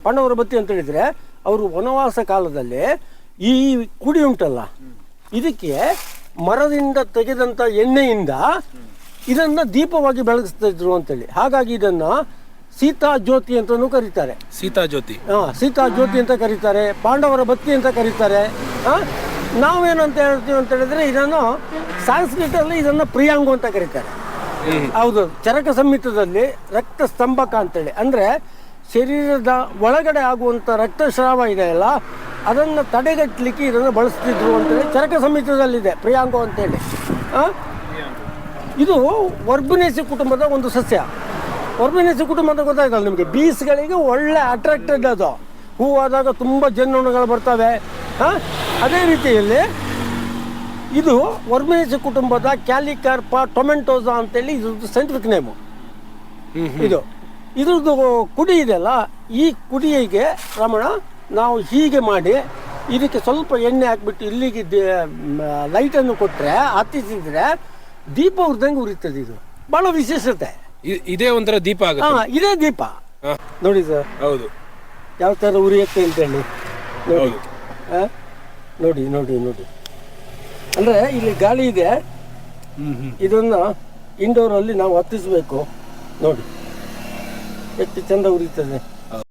ಪಾಂಡವರ ಬತ್ತಿ ಅಂತ ಹೇಳಿದ್ರೆ ಅವರು ವನವಾಸ ಕಾಲದಲ್ಲಿ ಈ ಕುಡಿ ಉಂಟಲ್ಲ? ಇದಕ್ಕೆ ಮರದಿಂದ ತೆಗೆದಂತ ಎಣ್ಣೆಯಿಂದ ಇದನ್ನ ದೀಪವಾಗಿ ಬೆಳಗಿಸ್ತಾ ಇದ್ರು ಅಂತೇಳಿ. ಹಾಗಾಗಿ ಇದನ್ನ ಸೀತಾ ಜ್ಯೋತಿ ಅಂತಲೂ ಕರೀತಾರೆ. ಸೀತಾ ಜ್ಯೋತಿ. ಹಾ, ಸೀತಾ ಜ್ಯೋತಿ ಅಂತ ಕರೀತಾರೆ ಪಾಂಡವರ ಬತ್ತಿ ಅಂತ ಕರೀತಾರೆ ಆ, ನಾವೇನಂತ ಹೇಳ್ತೀವಿ ಅಂತ ಹೇಳಿದ್ರೆ ಇದನ್ನು ಸಂಸ್ಕೃತದಲ್ಲಿ ಇದನ್ನು ಪ್ರಿಯಾಂಗು ಅಂತ ಕರೀತಾರೆ. ಹೌದು ಚರಕ ಸಂಹಿತದಲ್ಲಿ ರಕ್ತ ಸ್ತಂಭಕ ಅಂತೇಳಿ. ಅಂದರೆ ಶರೀರದ ಒಳಗಡೆ ಆಗುವಂಥ ರಕ್ತಸ್ರಾವ ಇದೆಯಲ್ಲ ಅದನ್ನು ತಡೆಗಟ್ಟಲಿಕ್ಕೆ ಇದನ್ನು ಬಳಸ್ತಿದ್ರು ಅಂತೇಳಿ ಚರಕ ಸಂಹಿತದಲ್ಲಿದೆ ಪ್ರಿಯಾಂಗೋ ಅಂತೇಳಿ. ಹಾಂ ಇದು ವರ್ಬಿನೇಸಿ ಕುಟುಂಬದ ಒಂದು ಸಸ್ಯ. ವರ್ಬಿನೇಸಿ ಕುಟುಂಬ ಅಂತ ಗೊತ್ತಾಗಲ್ಲ ನಿಮಗೆ? ಬೀಸ್ಗಳಿಗೆ ಒಳ್ಳೆ ಅಟ್ರಾಕ್ಟೆಡ್ ಅದು. ಹೂವಾದಾಗ ತುಂಬ ಜನ್ನುಣಗಳು ಬರ್ತವೆ. ಹಾಂ ಅದೇ ರೀತಿಯಲ್ಲಿ ಇದು ವರ್ಬಿನೇಸಿ ಕುಟುಂಬದ ಕ್ಯಾಲಿಕಾರ್ಪ ಟೊಮೆಂಟೋಸಾ ಅಂತೇಳಿ ಇದು ಸೈಂಟಿಫಿಕ್ ನೇಮು ಇದು. ಇದ್ರದ್ದು ಕುಡಿ ಇದೆಯಲ್ಲ ಈ ಕುಡಿಗೆ ರಮಣ ನಾವು ಹೀಗೆ ಮಾಡಿ ಇದಕ್ಕೆ ಸ್ವಲ್ಪ ಎಣ್ಣೆ ಹಾಕ್ಬಿಟ್ಟು ಇಲ್ಲಿಗೆ ಲೈಟನ್ನು ಕೊಟ್ಟರೆ ಹತ್ತಿಸಿದ್ರೆ ದೀಪ ಉರಿದಂಗೆ ಉರಿತದೆ ಇದು. ಬಹಳ ವಿಶೇಷತೆ. ಇದೇ ಒಂಥರ ದೀಪ ಹಾಂ ಇದೇ ದೀಪ. ನೋಡಿ ಸರ್. ಹೌದು. ಯಾವ ಥರ ಉರಿಯುತ್ತೆ ಅಂತೇಳಿ ನೋಡಿ. ನೋಡಿ ನೋಡಿ ನೋಡಿ. ಅಂದರೆ ಇಲ್ಲಿ ಗಾಳಿ ಇದೆ. ಇದನ್ನು ಇಂಡೋರಲ್ಲಿ ನಾವು ಹತ್ತಿಸ್ಬೇಕು. ನೋಡಿ. 뺏기 찬다고 그랬다네.